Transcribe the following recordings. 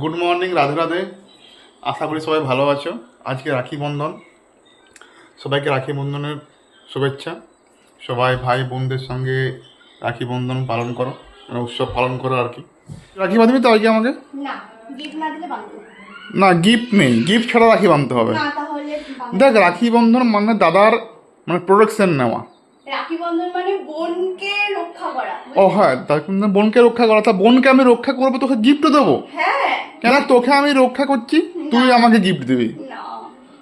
Good morning Radhe Radhe আশা করি সবাই ভালো আছো। আজকে রাখি বন্ধন। সবাইকে রাখি বন্ধনের শুভেচ্ছা। সবাই ভাই বোনদের সঙ্গে রাখি বন্ধন পালন করো মানে উৎসব পালন করো আর কি। রাখি বাঁধবি তো আজকে আমাকে? না গিফট নেই। গিফট ছাড়া রাখি বাঁধতে হবে। দেখ রাখি বন্ধন মানে দাদার মানে প্রোডাকশন নেওয়া। রাখি বন্ধন মানে বোনকে রক্ষা করা। ও হ্যাঁ তার বোনকে রক্ষা করা তা বোনকে আমি রক্ষা করব তোকে গিফট দেবো? হ্যাঁ। কেন? তোকে আমি রক্ষা করছি তুই আমাকে গিফট দিবি।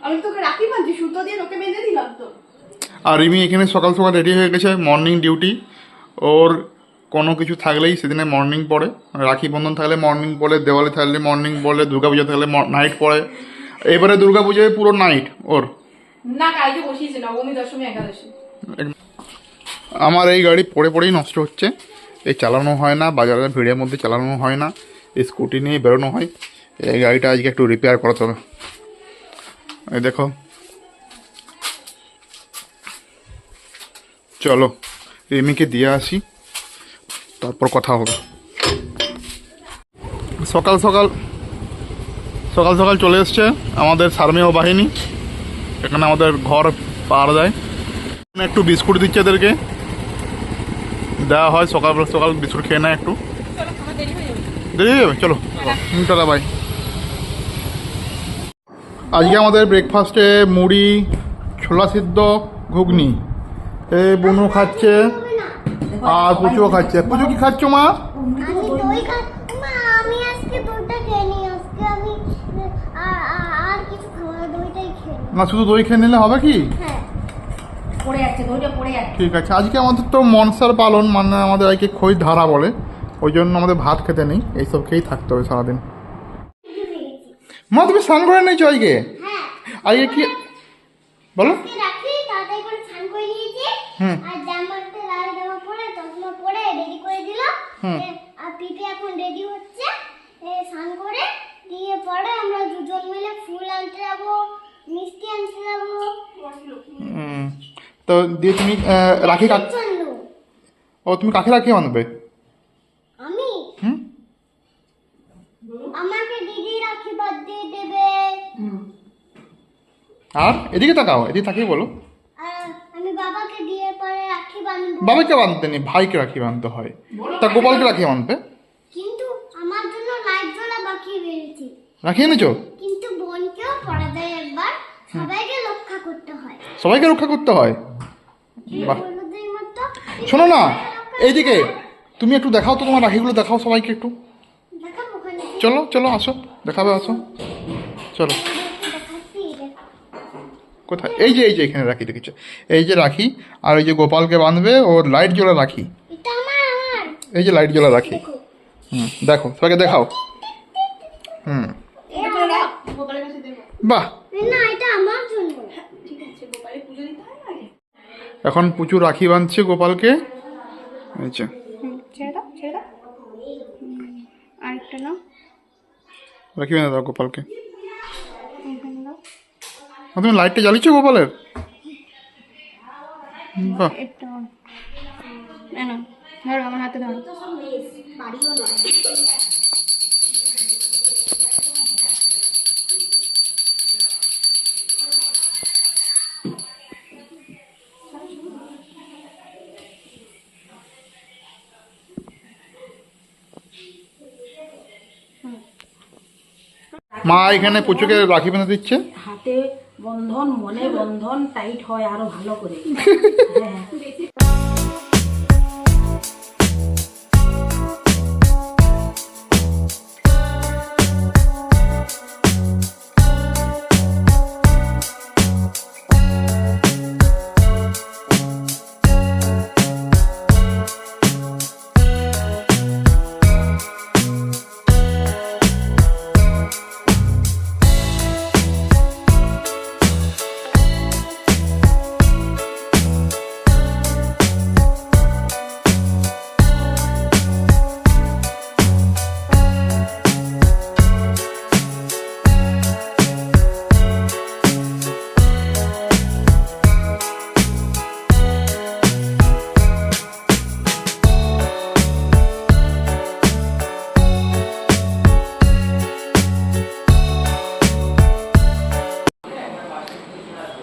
আমি তোকে রাখি বাঁধছি সুতো দিয়ে তোকে বেঁধে দিলাম তো। আর রিমি এখানে সকাল সকাল রেডি হয়ে গেছে মর্নিং ডিউটি ওর কোনো কিছু থাকলেই সেদিনে মর্নিং পড়ে। রাখি বন্ধন থাকলে মর্নিং পড়ে দেওয়ালি থাকলে মর্নিং পড়ে দুর্গা পুজো থাকলে নাইট পড়ে। এবারে দুর্গা পুজোয় পুরো নাইট ওর। না কালকে বসিয়েছে নবমী দশমী একাদশী। আমার এই গাড়ি পড়ে পড়েই নষ্ট হচ্ছে। এই চালানো হয় না বাজারের ভিড়ের মধ্যে চালানো হয় না স্কুটি নিয়ে বেরোনো হয়। এই গাড়িটা আজকে একটু রিপেয়ার করাতে হবে এই দেখো। চলো, রিমিকে দিয়ে আসি। তারপর কথা হবে। সকাল সকাল সকাল সকাল চলে এসছে আমাদের সার্মেয় বাহিনী। এখানে আমাদের ঘর পাওয়া এখানে একটু বিস্কুট দিচ্ছে এদেরকে। দেওয়া হয় সকাল সকাল বিস্কুট খেয়ে নেয় একটু। দেরি হয়ে যাবে। চলো টাটা বাই আজকে আমাদের ব্রেকফাস্টে মুড়ি ছোলা সিদ্ধ ঘুগনি। এ বুনু খাচ্ছে আর পুচুও খাচ্ছে। পুচু কি খাচ্ছ মা? না শুধু দই খেয়ে নিলে হবে কি? হ্যাঁ। পড়ে যাচ্ছে দইটা পড়ে যাচ্ছে। ঠিক আছে আজকে আমাদের তো মনসার পালন মানে আমাদের আজকে খই ধারা বলে ওই জন্য আমাদের ভাত খেতে নেই এইসব খেয়েই থাকতে হবে সারাদিন। মা তুমি স্নান করে নিয়েছো আজকে? হ্যাঁ। আজকে কি বলো। হুম। আর জামাতে লাল জামা পরে চশমা পরে রেডি করে দিল হুম। এ, আর পিপি এখন রেডি হচ্ছে এ, স্নান করে দিয়ে পরে আমরা দুজন মিলে ফুল আনতে যাব মিষ্টি আনতে যাব হুম। তো দিয়ে তুমি রাখি কাক ও তুমি কাকে রাখি বাঁধবে আমি? হুম? আমাকে দিদি রাখি বাদ দেবে। আর? এদিকে তাকাও এদিকে তাকিয়ে বলো। আমি বাবাকে দিয়ে পরে রাখি বাঁধবো বাবাকে বাঁধতে নেই ভাইকে রাখি বাঁধতে হয়। তা গোপালকে রাখি বাঁধবে কিন্তু আমার জন্য লাইট জ্বলা বাকি রয়েছে। রাখি এনেছো? কিন্তু বোনকেও পড়া যায় একবার। সবাইকে রক্ষা করতে হয়। সবাইকে রক্ষা করতে হয়? বাহ। শোনো না এইদিকে তুমি একটু দেখাও তো তোমার রাখিগুলো দেখাও সবাইকে একটু। চলো চলো আসো দেখাবে আসো। চলো। কোথায়? এই যে এই যে এখানে রাখি দেখেছ এই যে রাখি আর এই যে গোপালকে বাঁধবে ওর লাইট জ্বলা রাখি। এই যে লাইট জ্বলা রাখি। হুম দেখো সবাইকে দেখাও। হুম। এটা করে দাও গোপালের কাছে দেবো বাহ না এটা আমার জন্য ঠিক আছে গোপালের পুজো দিতে হয় না আগে এখন প্রচুর রাখি বাঁধছে গোপালকে। আচ্ছা ছেড়ে দাও ছেড়ে দাও। আরেকটা নাও। রাখি বেঁধে দাও গোপালকে। তুমি লাইটটা জ্বালিয়েছো গোপালের? বাহ। ধরো আমার হাতে ধরো। মা এখানে পুচুকে রাখি বেঁধে দিচ্ছে? হাতে বন্ধন মনে বন্ধন টাইট হয় আরও ভালো করে। হ্যাঁ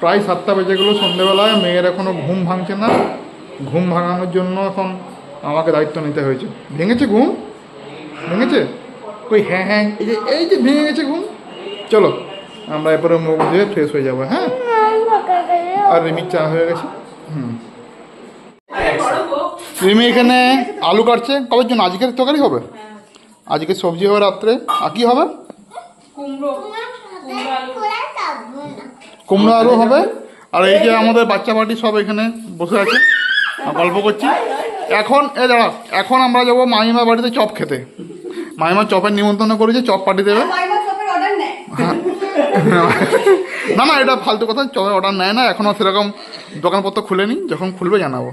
প্রায় সাতটা বেজে গেলো সন্ধেবেলায়, মেয়ের এখনও ঘুম ভাঙছে না। ঘুম ভাঙানোর জন্য এখন আমাকে দায়িত্ব নিতে হয়েছে। ভেঙেছে ঘুম? ভেঙেছে? কই হ্যাঁ হ্যাঁ এই যে এই যে ভেঙে গেছে ঘুম। চলো, আমরা এরপরে মুখ ধুয়ে ফ্রেশ হয়ে যাব হ্যাঁ? আর রিমির চা হয়ে গেছে। হুম। রিমি এখানে আলু কাটছে। কবে জন্য? আজকের তরকারি হবে? আজকে সবজি হবে রাত্রে। আর কি হবে? কুমড়ো। আলু হবে। আর এই যে আমাদের বাচ্চা পার্টি সব এখানে বসে আছে। গল্প করছি। এখন এ দাঁড়া এখন আমরা যাব মামিমা বাড়িতে চপ খেতে। মামিমা চপের নিমন্ত্রণ করেছে চপ পার্টি দেবে। হ্যাঁ। না না এটা ফালতু কথা চপের অর্ডার নেয় না। এখনও সেরকম দোকানপত্র খুলেনি যখন খুলবে জানাব।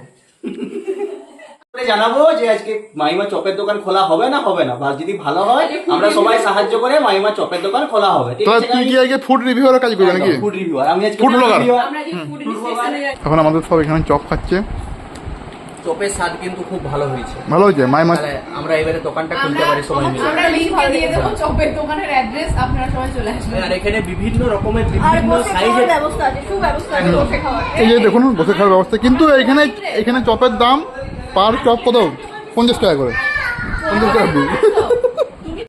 জানাব যে আজকে মাইমা চপের দোকান খোলা হবে না হবে না? বা যদি ভালো হয় আমরা সবাই সাহায্য করে মাইমা চপের দোকান খোলা হবে। ঠিক আছে তুই কি আজকে ফুড রিভিউয়ারের কাজ করবি নাকি? ফুড রিভিউয়ার আমি আজকে Food blogger? এখন আমাদের সব এখানে চপ খাচ্ছে। চপের স্বাদ কিন্তু খুব ভালো হয়েছে। ভালো হয়েছে? মাইমা আমরা এবারে দোকানটা খুলতে পারি সবাই মিলে। আমরা লিখে দিয়ে দেবো চপের দোকানের অ্যাড্রেস আপনারা সবাই চলে আসবেন। আর এখানে বিভিন্ন রকমের বিভিন্ন সাইজের ব্যবস্থা আছে সুব্যবস্থা আছে বসে খাওয়ার। এই যে দেখুন বসে খাওয়ার ব্যবস্থা। কিন্তু এখানে এখানে চপের দাম পার চপ কত? পঞ্চাশ টাকা করে। পঞ্চাশ টাকা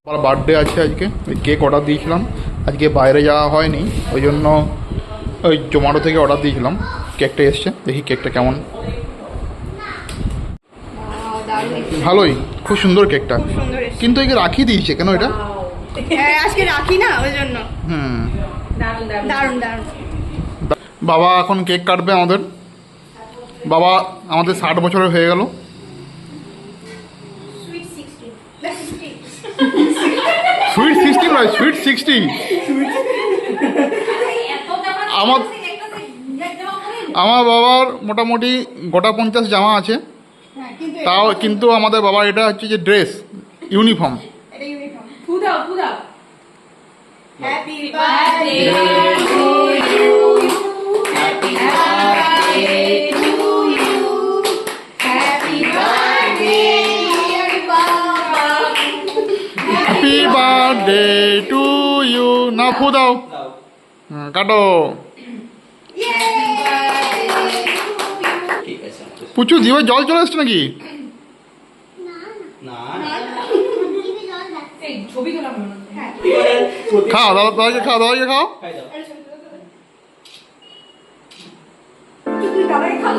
আমার বার্থডে আছে আজকে। ওই কেক অর্ডার দিয়েছিলাম। আজকে বাইরে যাওয়া হয়নি। ওই জন্য ওই জোম্যাটো থেকে অর্ডার দিয়েছিলাম। কেকটা এসছে। দেখি কেকটা কেমন। ভালোই। খুব সুন্দর কেকটা কিন্তু একে রাখি দিয়েছে কেন এটা? আজকে রাখি না? ওই জন্য। হুম। দারুণ দারুণ। বাবা এখন কেক কাটবে আমাদের। বাবা আমাদের ষাট বছরের হয়ে গেল। সুইট সিক্সটি নয় সুইট সিক্সটি আমার আমার বাবার মোটামুটি গোটা পঞ্চাশ জামা আছে। তাও কিন্তু আমাদের বাবার এটা হচ্ছে যে ড্রেস ইউনিফর্ম। ইউনিফর্ম। ফুদাও ফুদাও। হ্যাপি বার্থডে না ফু দাও কাটো পুচু জিভে জল চলে আসছে নাকি মনে হ্যাঁ খাও দাদা দাদাকে খাও দাদাকে খাও দাও। দাদাকে খাও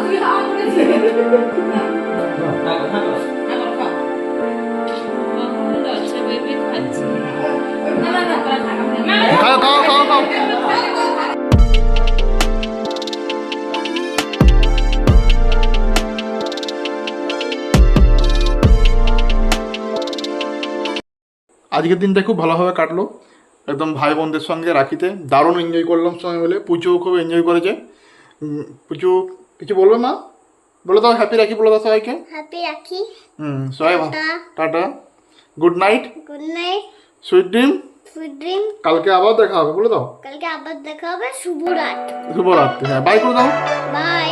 খাও খাও খাও খাও আজকের দিনটা খুব ভালোভাবে কাটলো। একদম ভাই বোনদের সঙ্গে রাখিতে। দারুণ এনজয় করলাম সময় মিলে। পুজো খুব এনজয় করেছে। পুজো কিছু বলবে মা? বলে দাও হ্যাপি রাখি বলে দাও সবাইকে। হ্যাপি রাখি। হুম সবাই tata. Good night good night sweet dream sweet dream কালকে আবার দেখা হবে বলে দাও। কালকে আবার দেখা হবে। শুভ রাত। শুভরাত্রি হ্যাঁ বাই করে দাও। বাই